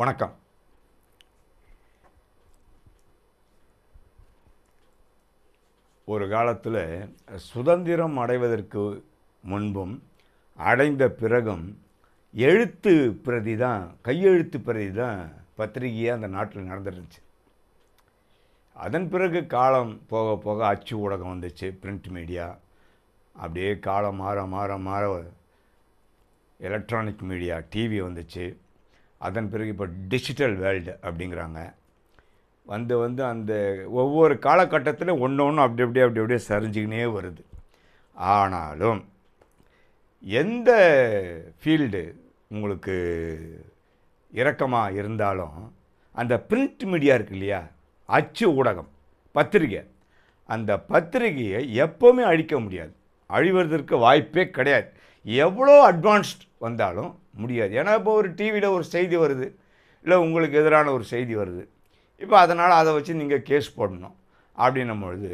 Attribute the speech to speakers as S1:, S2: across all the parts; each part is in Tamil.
S1: வணக்கம். ஒரு காலத்தில் சுதந்திரம் அடைவதற்கு முன்பும் அடைந்த பிறகும் எழுத்து பிரதி தான் கையெழுத்து பிரதி தான் பத்திரிகையாக அந்த நாட்டில் நடந்துருந்துச்சு. அதன் பிறகு காலம் போக போக அச்சு ஊடகம் வந்துச்சு பிரிண்ட் மீடியா. அப்படியே காலம் மாற மாற மாற எலக்ட்ரானிக் மீடியா டிவி வந்துச்சு. அதன் பிறகு இப்போ டிஜிட்டல் வேர்ல்டு அப்படிங்கிறாங்க. வந்து வந்து அந்த ஒவ்வொரு காலகட்டத்தில் ஒன்று ஒன்று அப்படி அப்படியே அப்படி அப்படியே சரிஞ்சுக்கினே வருது. ஆனாலும் எந்த ஃபீல்டு உங்களுக்கு இறக்கமாக இருந்தாலும் அந்த பிரிண்ட் மீடியா இருக்கு இல்லையா? அச்சு ஊடகம் பத்திரிகை. அந்த பத்திரிகையை எப்போவுமே அழிக்க முடியாது. அழிவதற்கு வாய்ப்பே கிடையாது. எவ்வளோ அட்வான்ஸ்ட் வந்தாலும் முடியாது. ஏன்னா இப்போ ஒரு டிவியில் ஒரு செய்தி வருது. இல்லை உங்களுக்கு எதிரான ஒரு செய்தி வருது. இப்போ அதனால் அதை வச்சு நீங்கள் கேஸ் போடணும். அப்படின்னும் பொழுது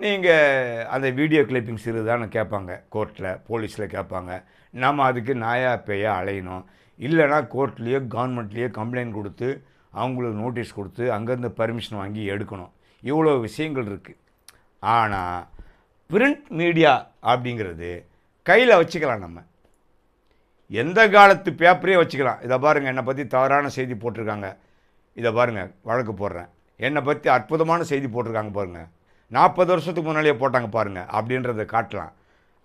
S1: நீங்கள் அந்த வீடியோ கிளிப்பிங்ஸ் இருக்குதான்னு கேட்பாங்க. கோர்ட்டில் போலீஸில் கேட்பாங்க. நம்ம அதுக்கு நாயா பேயா அலையணும். இல்லைனா கோர்ட்லேயோ கவர்மெண்ட்லேயோ கம்ப்ளைண்ட் கொடுத்து அவங்களுக்கு நோட்டீஸ் கொடுத்து அங்கேருந்து பர்மிஷன் வாங்கி எடுக்கணும். இவ்வளோ விஷயங்கள் இருக்குது ஆனால் பிரிண்ட் மீடியா அப்படிங்கிறது கையில் வச்சுக்கலாம் நம்ம. எந்த காலத்து பேப்பரையும் வச்சுக்கலாம். இதை பாருங்கள் என்னை பற்றி தவறான செய்தி போட்டிருக்காங்க. இதை பாருங்கள் வழக்கு போடுறேன். என்னை பற்றி அற்புதமான செய்தி போட்டிருக்காங்க பாருங்கள் நாற்பது வருஷத்துக்கு முன்னாடியே போட்டாங்க பாருங்கள் அப்படின்றத காட்டலாம்.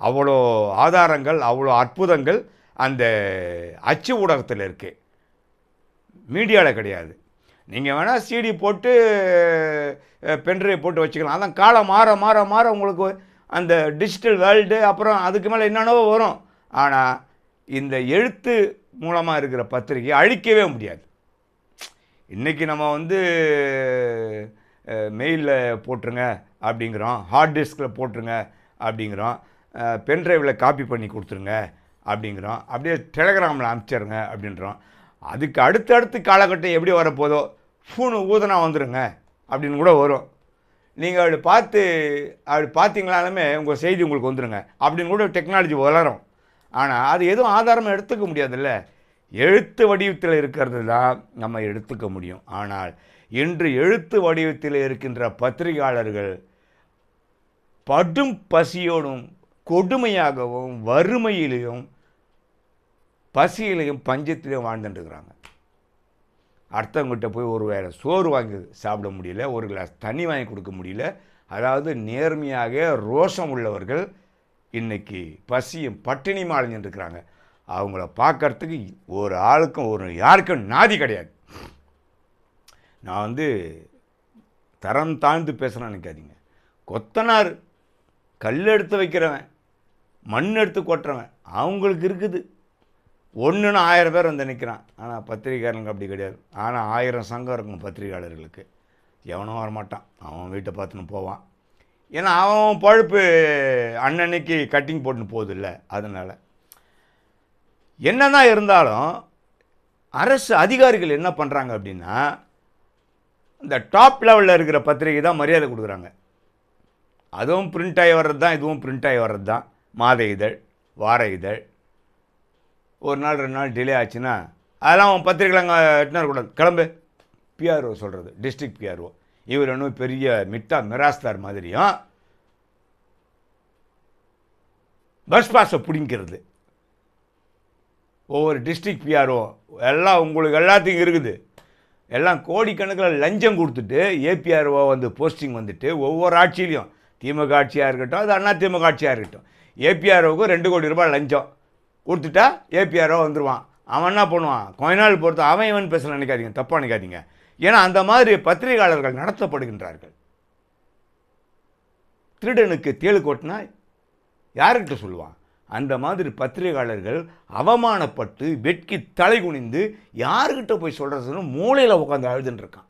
S1: அவ்வளோ ஆதாரங்கள் அவ்வளோ அற்புதங்கள் அந்த அச்சு ஊடகத்தில் இருக்குது மீடியாவில் கிடையாது. நீங்கள் வேணால் சிடி போட்டு பென்ட்ரைவ் போட்டு வச்சுக்கலாம். அதான் காலம் மாற மாற மாற உங்களுக்கு அந்த டிஜிட்டல் வேர்ல்டு அப்புறம் அதுக்கு மேலே என்னென்னவோ வரும். ஆனால் இந்த எழுத்து மூலமாக இருக்கிற பத்திரிகை அழிக்கவே முடியாது. இன்றைக்கி நம்ம வந்து மெயிலில் போட்டுருங்க அப்படிங்கிறோம். ஹார்ட் டிஸ்கில் போட்டுருங்க அப்படிங்கிறோம். பென்ட்ரைவில் காப்பி பண்ணி கொடுத்துருங்க அப்படிங்கிறோம். அப்படியே டெலகிராமில் அனுப்பிச்சிருங்க அப்படின்றோம். அதுக்கு அடுத்தடுத்து காலகட்டம் எப்படி வரப்போதோ ஃபோனு ஊதனா வந்துடுங்க அப்படின்னு கூட வரும். நீங்கள் அப்படி பார்த்து அப்படி பார்த்தீங்களாலுமே உங்கள் செய்தி உங்களுக்கு வந்துடுங்க அப்படின்னு கூட டெக்னாலஜி வளரும். ஆனால் அது எதுவும் ஆதாரமாக எடுத்துக்க முடியாதுல்ல. எழுத்து வடிவத்தில் இருக்கிறது தான் நம்ம எடுத்துக்க முடியும். ஆனால் இன்று எழுத்து வடிவத்தில் இருக்கின்ற பத்திரிகையாளர்கள் படும் பசியோடும் கொடுமையாகவும் வறுமையிலையும் பசியிலையும் பஞ்சத்திலையும் வாழ்ந்துட்டுருக்குறாங்க அடுத்தவங்ககிட்ட போய் ஒரு வேளை சோறு வாங்கி சாப்பிட முடியல ஒரு கிளாஸ் தண்ணி வாங்கி கொடுக்க முடியல அதாவது நேர்மையாக ரோஷம் உள்ளவர்கள் இன்றைக்கி பசியும் பட்டினியும் அலைஞ்சிட்டுருக்குறாங்க அவங்கள பார்க்கறதுக்கு ஒரு ஆளுக்கும் ஒரு யாருக்கும் நாதி கிடையாது. நான் வந்து தரம் தாழ்ந்து பேசுகிறேன்னு நினைக்காதீங்க. கொத்தனார் கல் எடுத்து வைக்கிறவன் மண் எடுத்து கொட்டுறவன் அவங்களுக்கு இருக்குது. ஒன்றுன்னு ஆயிரம் பேர் வந்து நிற்கிறான் ஆனால் பத்திரிகையாளர்களுக்கு அப்படி கிடையாது. ஆனால் ஆயிரம் சங்கம் இருக்கும் பத்திரிகையாளர்களுக்கு. எவனும் வரமாட்டான். அவன் வீட்டை பார்த்துன்னு போவான். ஏன்னா அவன் பழுப்பு அன்னன்னைக்கு கட்டிங் போட்டுன்னு போகுதில்ல அதனால். என்னதான் இருந்தாலும் அரசு அதிகாரிகள் என்ன பண்ணுறாங்க அப்படின்னா இந்த டாப் லெவலில் இருக்கிற பத்திரிகை தான் மரியாதை கொடுக்குறாங்க. அதுவும் பிரிண்ட் ஆகி வர்றது தான் இதுவும் பிரிண்ட் ஆகி வர்றது தான் மாத இதழ் வார இதழ் ஒரு நாள் ரெண்டு நாள் டிலே ஆச்சுன்னா அதெல்லாம் அவன் பத்திரிக்கையில் அங்கே எட்டுனார் கூடாது கிளம்பு. பிஆர்ஓ சொல்கிறது டிஸ்ட்ரிக்ட் பிஆர்ஓ இவர் இன்னும் பெரிய மிட்டா மிராஸ்தார் மாதிரியும் பஸ் பாஸை பிடிங்கிறது. ஒவ்வொரு டிஸ்ட்ரிக் பிஆர்ஓ எல்லாம் உங்களுக்கு எல்லாத்துக்கும் இருக்குது. எல்லாம் கோடிக்கணக்கில் லஞ்சம் கொடுத்துட்டு ஏபிஆர்ஓ வந்து போஸ்டிங் வந்துட்டு ஒவ்வொரு ஆட்சியிலையும் திமுக ஆட்சியாக இருக்கட்டும் அது அண்ணா திமுக ஆட்சியாக இருக்கட்டும் ஏபிஆர்ஓவுக்கு ரெண்டு கோடி ரூபாய் லஞ்சம். கொடுத்துட்டா ஏபிஆரோ வந்துடுவான் அவன் என்ன பண்ணுவான்? கொஞ்ச நாள் பொறுத்து அவன் இவன் பேசல நினைக்காதீங்க தப்பாக நினைக்காதீங்க. ஏன்னா அந்த மாதிரி பத்திரிகையாளர்கள் நடத்தப்படுகின்றார்கள். திருடனுக்கு தேழு கொட்டினா யாருக்கிட்ட சொல்லுவான்? அந்த மாதிரி பத்திரிகையாளர்கள் அவமானப்பட்டு வெட்கி தலை குனிந்து யாருக்கிட்ட போய் சொல்கிறதுன்னு மூளையில் உட்காந்து அழுதுன்ட்ருக்கான்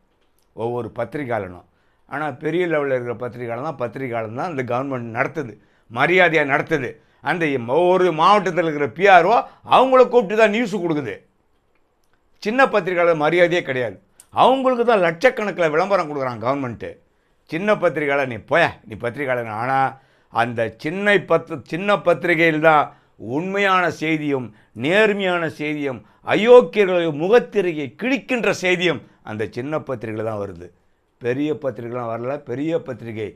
S1: ஒவ்வொரு பத்திரிகையாளனும். ஆனால் பெரிய லெவலில் இருக்கிற பத்திரிகையாளன் தான் பத்திரிகையாளன் தான் இந்த கவர்மெண்ட் நடத்துது. மரியாதையாக நடத்துது. அந்த ஒவ்வொரு மாவட்டத்தில் இருக்கிற பிஆர்ஓ அவங்கள கூப்பிட்டு தான் நியூஸ் கொடுக்குது. சின்ன பத்திரிகையாளர் மரியாதையே கிடையாது. அவங்களுக்கு தான் லட்சக்கணக்கில் விளம்பரம் கொடுக்குறாங்க கவர்மெண்ட்டு சின்ன பத்திரிகையாளர் நீ போய? நீ பத்திரிகையாளர் ஆனால் அந்த சின்ன பத்து சின்ன பத்திரிகையில் தான் உண்மையான செய்தியும் நேர்மையான செய்தியும் அயோக்கியர்களுடைய முகத்திரையை கிழிக்கின்ற செய்தியும் அந்த சின்ன பத்திரிகையில் தான் வருது. பெரிய பத்திரிகைலாம் வரல. பெரிய பத்திரிகை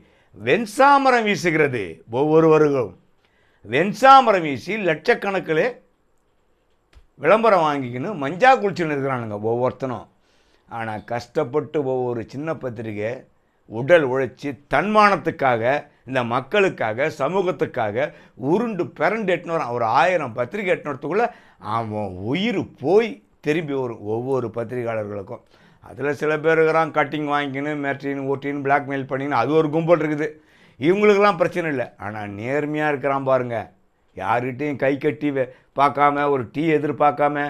S1: வெண்சாமரம் வீசுகிறது ஒவ்வொருவருக்கும். வெண்சாமரம் வீசி லட்சக்கணக்கில் விளம்பரம் வாங்கிக்கின்னு மஞ்சா குளிச்சுன்னு இருக்கிறானுங்க ஒவ்வொருத்தனும். ஆனால் கஷ்டப்பட்டு ஒவ்வொரு சின்ன பத்திரிகை உடல் உழைச்சி தன்மானத்துக்காக இந்த மக்களுக்காக சமூகத்துக்காக உருண்டு பிறண்டு எட்டுன்னு வரான். ஒரு ஆயிரம் பத்திரிகை எட்டுனத்துக்குள்ளே அவன் உயிர் போய் திரும்பி வரும் ஒவ்வொரு பத்திரிகையாளர்களுக்கும். அதில் சில பேர் இருக்கிறான் கட்டிங் வாங்கிக்கின்னு மெர்டின் ஓட்டின்னு பிளாக்மெயில் பண்ணின்னு அது ஒரு கும்பல் இருக்குது. இவங்களுக்கெல்லாம் பிரச்சனை இல்லை. ஆனால் நேர்மையாக இருக்கிறான் பாருங்கள் யார்கிட்டையும் கை கட்டி பார்க்காம ஒரு டீ எதிர்பார்க்காம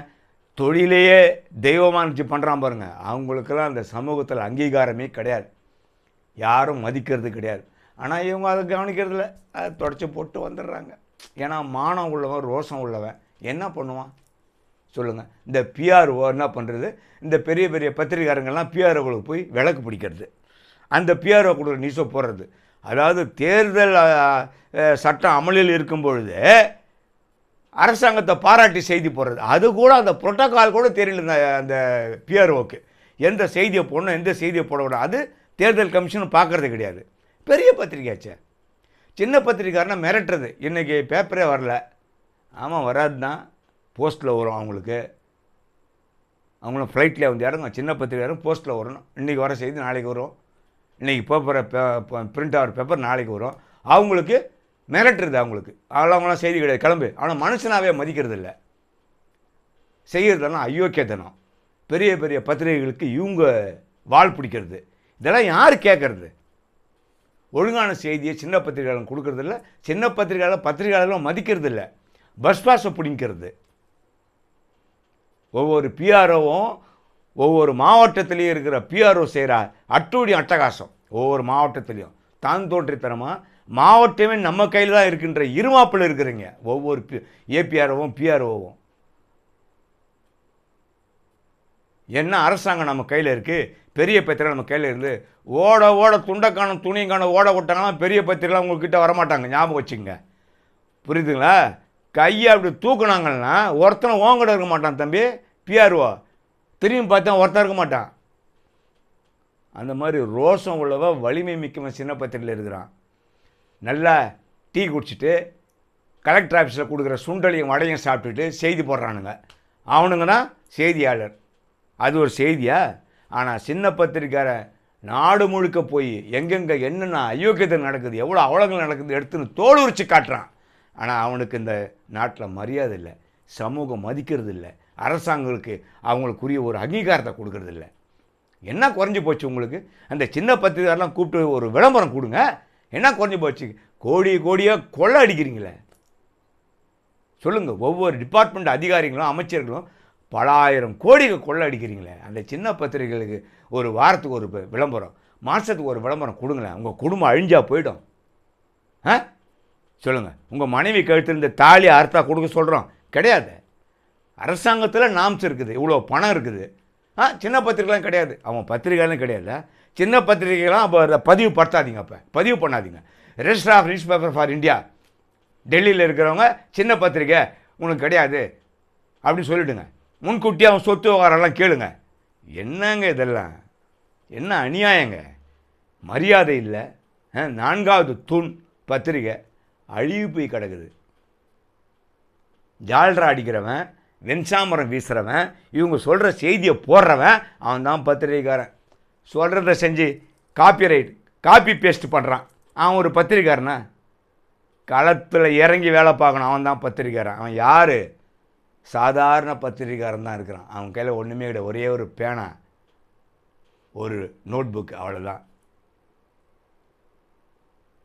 S1: தொழிலையே தெய்வமாக நினச்சி பண்ணுறான் பாருங்கள் அவங்களுக்கெல்லாம் அந்த சமூகத்தில் அங்கீகாரமே கிடையாது. யாரும் மதிக்கிறது கிடையாது. ஆனால் இவங்க அதை கவனிக்கிறதில்ல அதை தொடச்சி போட்டு வந்துடுறாங்க. ஏன்னா மானம் உள்ளவன் ரோசம் உள்ளவன் என்ன பண்ணுவான்? சொல்லுங்கள் இந்த பிஆர்ஓ என்ன பண்ணுறது இந்த பெரிய பெரிய பத்திரிகாரங்கள்லாம் பிஆர்ஓகளுக்கு போய் விளக்கு பிடிக்கிறது. அந்த பிஆர்ஓ கொடுக்குற நியூஸை போடுறது. அதாவது தேர்தல் சட்டம் அமலில் இருக்கும் பொழுது அரசாங்கத்தை பாராட்டி செய்தி போடுறது. அது கூட அந்த புரோட்டோக்கால் கூட தெரியல இந்த அந்த பிஆர்ஓக்கு. எந்த செய்தியை போடணும் எந்த செய்தியை போடக்கூடாது. அது தேர்தல் கமிஷன் பார்க்குறது கிடையாது. பெரிய பத்திரிக்கையாச்சே சின்ன பத்திரிக்காரனா மிரட்டுறது. இன்றைக்கி பேப்பரே வரல. ஆமாம் வராது தான். போஸ்ட்டில் வரும் அவங்களுக்கு. அவங்களும் ஃப்ளைட்டில் வந்து இறங்கும். சின்ன பத்திரிக்காரும் போஸ்ட்டில் வரணும். இன்றைக்கி வர செய்தி நாளைக்கு வரும். இன்றைக்கி பேப்பரை பிரிண்ட் ஆகிற பேப்பர் நாளைக்கு வரும். அவங்களுக்கு மிரட்டுறது அவங்களுக்கு. அவங்களாம் செய்தி கிடையாது. கிளம்பு. ஆனால் மனுஷனாவே மதிக்கிறது இல்லை செய்கிறதெல்லாம் அயோக்கியத்தனம் பெரிய பெரிய பத்திரிகைகளுக்கு இவங்க வாழ் பிடிக்கிறது. இதெல்லாம் யார் கேட்கறது ஒழுங்கான செய்தியை சின்ன பத்திரிகையாளர் கொடுக்கறதில்ல. சின்ன பத்திரிகையாளர் பத்திரிகையாளர்களும் மதிக்கிறது இல்லை பஸ் பாஸை பிடிக்கிறது ஒவ்வொரு பிஆர்ஓவும் ஒவ்வொரு மாவட்டத்திலையும் இருக்கிற பிஆர்ஓ செய்கிற அட்டூடி அட்டகாசம். ஒவ்வொரு மாவட்டத்திலையும். தான் தோன்றித்தனமாக மாவட்டமே நம்ம கையில் தான் இருக்கின்ற இருமாப்பில் இருக்கிறீங்க. ஒவ்வொரு பி ஏபிஆர்ஓவும் பிஆர்ஓவும் என்ன அரசாங்கம் நம்ம கையில் இருக்குது பெரிய பத்திரிகை நம்ம கையில் இருந்து ஓட ஓட துண்டைக்கான துணிக்கான ஓட விட்டாங்கன்னா பெரிய பத்திரிகைலாம் உங்கள்கிட்ட வரமாட்டாங்க. ஞாபகம் வச்சுங்க புரியுதுங்களா? கையை அப்படி தூக்குனாங்கன்னா ஒருத்தனை ஓங்கட இருக்க மாட்டான் தம்பி. பிஆர்ஓ திரும்பி பார்த்தா ஒருத்தன் இருக்க மாட்டான். அந்த மாதிரி ரோஷம் உள்ளவ வலிமை மிக்கவன் சின்ன பத்திரிகையில் இருக்கிறான். நல்லா டீ குடிச்சிட்டு கலெக்டர் ஆஃபீஸில் கொடுக்குற சுண்டலையும் வடையும் சாப்பிட்டுட்டு செய்தி போடுறானுங்க. அவனுங்கன்னா செய்தியாளர். அது ஒரு செய்தியா? ஆனால் சின்ன பத்திரிக்காரன் நாடு முழுக்க போய் எங்கெங்கே என்னென்ன அயோக்கியத்தை நடக்குது எவ்வளோ அவலங்கள் நடக்குது எடுத்துன்னு தோல் உரிச்சு காட்டுறான். ஆனால் அவனுக்கு இந்த நாட்டில் மரியாதை இல்லை சமூகம் மதிக்கிறது இல்லை அரசாங்கங்களுக்கு அவங்களுக்குரிய ஒரு அங்கீகாரத்தை கொடுக்கறது இல்லை என்ன குறைஞ்சி போச்சு உங்களுக்கு? அந்த சின்ன பத்திரிகாரெலாம் கூப்பிட்டு ஒரு விளம்பரம் கொடுங்க. என்ன குறைஞ்சி போச்சு? கோடி கோடியாக கொள்ளை அடிக்கிறீங்களே. சொல்லுங்கள் ஒவ்வொரு டிபார்ட்மெண்ட் அதிகாரிகளும் அமைச்சர்களும் பல ஆயிரம் கோடிக்கு கொள்ளை அடிக்கிறீங்களே. அந்த சின்ன பத்திரிகைகளுக்கு ஒரு வாரத்துக்கு ஒரு விளம்பரம் மாதத்துக்கு ஒரு விளம்பரம் கொடுங்களேன். உங்கள் குடும்பம் அழிஞ்சா போயிடும். ஆ? சொல்லுங்கள் உங்கள் மனைவி கழுத்திருந்த தாலி அறுத்தா கொடுக்க சொல்கிறோம் கிடையாது. அரசாங்கத்தில் நாம்ஸ் இருக்குது இவ்வளோ பணம் இருக்குது. ஆ சின்ன பத்திரிகைலாம் கிடையாது. அவன் பத்திரிகைலாம் கிடையாது சின்ன பத்திரிகைலாம் அப்போ அதை பதிவு படுத்தாதீங்க அப்போ. பதிவு பண்ணாதீங்க. Register of newspaper for India டெல்லியில் இருக்கிறவங்க சின்ன பத்திரிக்கை உனக்கு கிடையாது. அப்படின்னு சொல்லிவிடுங்க முன்கூட்டி அவன் சொத்து விவகாரம்லாம் கேளுங்க. என்னங்க இதெல்லாம்? என்ன அநியாயங்க? மரியாதை இல்லை. ஆ, நான்காவது தூண் பத்திரிக்கை அழிவு போய் கிடக்குது. ஜால்ரா அடிக்கிறவன் வெண்சாமரம் வீசுகிறவன் இவங்க சொல்கிற செய்தியை போடுறவன் அவன் தான் பத்திரிகைக்காரன். சொல்கிறத செஞ்சு காப்பிரைட் காப்பி பேஸ்ட் பண்ணுறான் அவன் ஒரு பத்திரிக்காரனா களத்தில் இறங்கி வேலை பார்க்கணும் அவன் தான் பத்திரிக்காரன் அவன் யார்? சாதாரண பத்திரிக்காரன் தான் இருக்கிறான். அவன் கையில் ஒன்றுமே கிடையாது. ஒரே ஒரு பேனா ஒரு நோட் புக் அவ்வளோதான்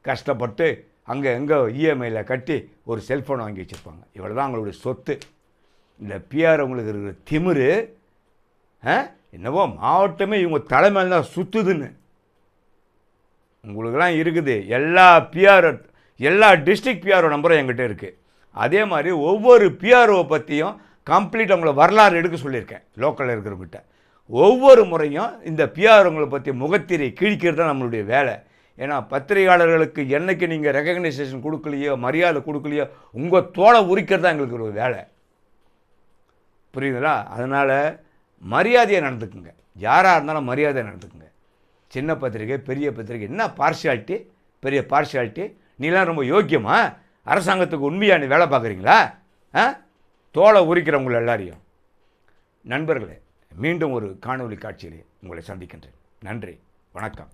S1: கஷ்டப்பட்டு அங்கே எங்கே இஎம்ஐயில் கட்டி ஒரு செல்ஃபோன் வாங்கி வச்சுருப்பாங்க. இவ்வளோ தான் அவங்களுடைய சொத்து. இந்த பிஆர் அவங்களுக்கு இருக்கிற திமிரு ஆ, என்னவோ மாவட்டமே இவங்க தலைமையில் தான் சுற்றுதுன்னு உங்களுக்கெல்லாம் இருக்குது. எல்லா பிஆர் எல்லா டிஸ்ட்ரிக்ட் பிஆர்ஓ நம்பரும் என்கிட்ட இருக்குது அதே மாதிரி ஒவ்வொரு பிஆர்ஓ பற்றியும் கம்ப்ளீட் அவங்கள வரலாறு எடுக்க சொல்லியிருக்கேன் லோக்கலில் இருக்கிறவங்ககிட்ட. ஒவ்வொரு முறையும் இந்த பிஆர்ஓங்களை பற்றி முகத்திரை கிழிக்கிறது தான் நம்மளுடைய வேலை. ஏன்னா பத்திரிகையாளர்களுக்கு என்னைக்கு நீங்கள் ரெகக்னைசேஷன் கொடுக்கலையோ மரியாதை கொடுக்கலையோ உங்கள் தோலை உரிக்கிறது தான் எங்களுக்கு ஒரு வேலை. புரியுதுங்களா? அதனால் மரியாதையை நடந்துக்குங்க. யாராக இருந்தாலும் மரியாதையை நடந்துக்குங்க. சின்ன பத்திரிக்கை பெரிய பத்திரிக்கை என்ன பார்ஷியாலிட்டி பெரிய பார்ஷியாலிட்டி நீலாம் ரொம்ப யோக்கியமா? அரசாங்கத்துக்கு உண்மையாக நீ வேலை பார்க்குறீங்களா? ஆ? தோலை உரிக்கிறவங்கள எல்லாரையும். நண்பர்களே மீண்டும் ஒரு காணொளி காட்சியிலே உங்களை சந்திக்கின்றேன். நன்றி வணக்கம்.